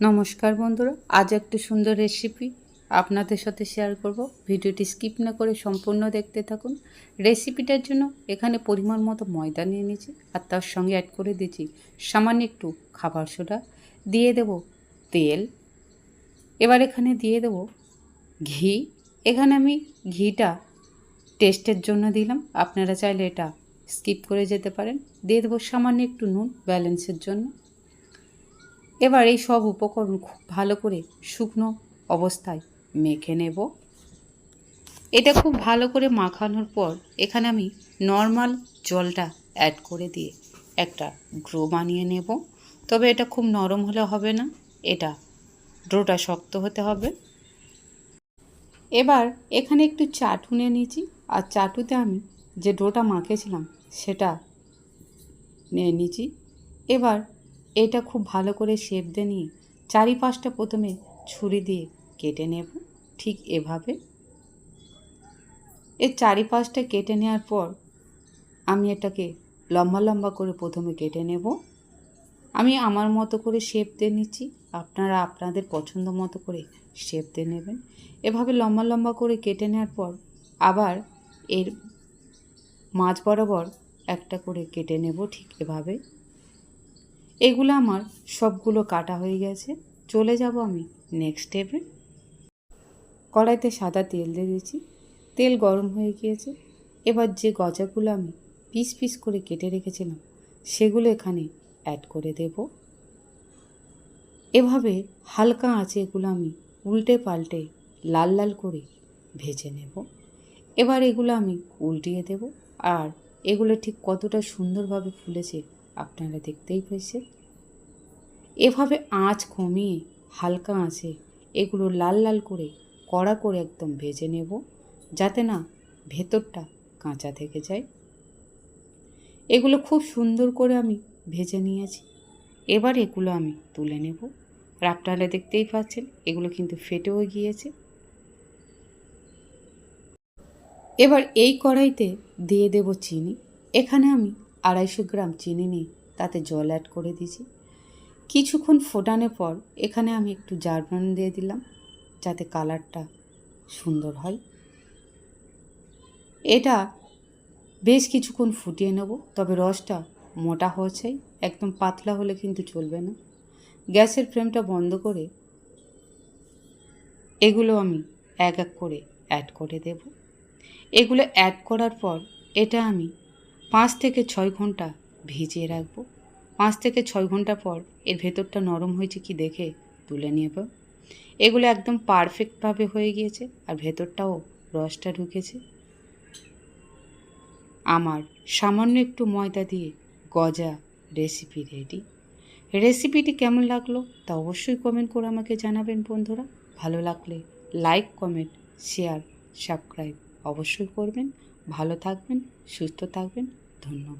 নমস্কার বন্ধুরা, আজ একটি সুন্দর রেসিপি আপনাদের সাথে শেয়ার করব। ভিডিওটি স্কিপ না করে সম্পূর্ণ দেখতে থাকুন। রেসিপিটার জন্য এখানে পরিমাণ মতো ময়দা নিয়ে নিয়েছি আর তার সঙ্গে অ্যাড করে দিয়েছি সামান্য একটু খাবার সোডা। দিয়ে দেব তেল। এবার এখানে দিয়ে দেব ঘি। এখানে আমি ঘিটা টেস্টের জন্য দিলাম। আপনারা চাইলে এটা স্কিপ করে যেতে পারেন। দিয়ে দেবো সামান্য একটু নুন ব্যালেন্সের জন্য। এবার এই সব উপকরণ খুব ভালো করে শুকনো অবস্থায় মেখে নেব। এটা খুব ভালো করে মাখানোর পর এখানে আমি নর্মাল জলটা অ্যাড করে দিয়ে একটা ড্রো বানিয়ে নেব। তবে এটা খুব নরম হলে হবে না, এটা ড্রোটা শক্ত হতে হবে। এবার এখানে একটু চাটু নিয়ে নিয়েছি, আর চাটুতে আমি যে ডোটা মাখেছিলাম সেটা নিয়ে নিয়েছি। এবার এটা খুব ভালো করে শেপ দিয়ে নিয়ে চারিপাশটা প্রথমে ছুরি দিয়ে কেটে নেব, ঠিক এভাবে। এর চারিপাশটা কেটে নেওয়ার পর আমি এটাকে লম্বা লম্বা করে প্রথমে কেটে নেব। আমি আমার মতো করে শেপ দিয়ে নিচ্ছি, আপনারা আপনাদের পছন্দ মতো করে শেপ দিয়ে নেবেন। এভাবে লম্বা লম্বা করে কেটে নেওয়ার পর আবার এর মাঝ বরাবর একটা করে কেটে নেব, ঠিক এভাবে। এগুলো আমার সবগুলো কাটা হয়ে গেছে। চলে যাব আমি নেক্সট স্টেপে কড়াইতে সাদা তেল দিয়ে দিয়েছি। তেল গরম হয়ে গিয়েছে। এবার যে গজাগুলো আমি পিস পিস করে কেটে রেখেছিলাম, সেগুলো এখানে অ্যাড করে দেব। এভাবে হালকা আঁচে এগুলো আমি উল্টে পাল্টে লাল লাল করে ভেজে নেব। এবার এগুলো আমি উল্টিয়ে দেব। আর এগুলো ঠিক কতটা সুন্দরভাবে ফুলেছে আপনারা দেখতেই পেয়েছেন। এভাবে আঁচ কমিয়ে হালকা আঁচে এগুলো লাল লাল করে, কড়া করে একদম ভেজে নেব, যাতে না ভেতরটা কাঁচা থেকে যায়। এগুলো খুব সুন্দর করে আমি ভেজে নিয়েছি। এবার এগুলো আমি তুলে নেব। আর আপনারা দেখতেই পাচ্ছেন, এগুলো কিন্তু ফেটেও গিয়েছে। এবার এই কড়াইতে দিয়ে দেব চিনি। এখানে আমি আড়াইশো গ্রাম চিনি নিয়ে তাতে জল অ্যাড করে দিয়েছি। কিছুক্ষণ ফোটানোর পর এখানে আমি একটু জার্মান দিয়ে দিলাম, যাতে কালারটা সুন্দর হয়। এটা বেশ কিছুক্ষণ ফুটিয়ে নেব, তবে রসটা মোটা হয়েছে, একদম পাতলা হলে কিন্তু চলবে না। গ্যাসের ফ্লেমটা বন্ধ করে এগুলো আমি এক এক করে অ্যাড করে দেব। এগুলো অ্যাড করার পর এটা আমি পাঁচ থেকে ছয় ঘণ্টা ভিজিয়ে রাখব। পাঁচ থেকে ছয় ঘণ্টা পর এর ভেতরটা নরম হয়েছে কি দেখে তুলে নেব এগুলো একদম পারফেক্টভাবে হয়ে গিয়েছে আর ভেতরটাও রসটা ঢুকেছে। আমার সামান্য একটু ময়দা দিয়ে গজা রেসিপি রেডি রেসিপিটি কেমন লাগল তা অবশ্যই কমেন্ট করে আমাকে জানাবেন বন্ধুরা। ভালো লাগলে লাইক কমেন্ট শেয়ার সাবস্ক্রাইব অবশ্যই করবেন। ভালো থাকবেন, সুস্থ থাকবেন। Tú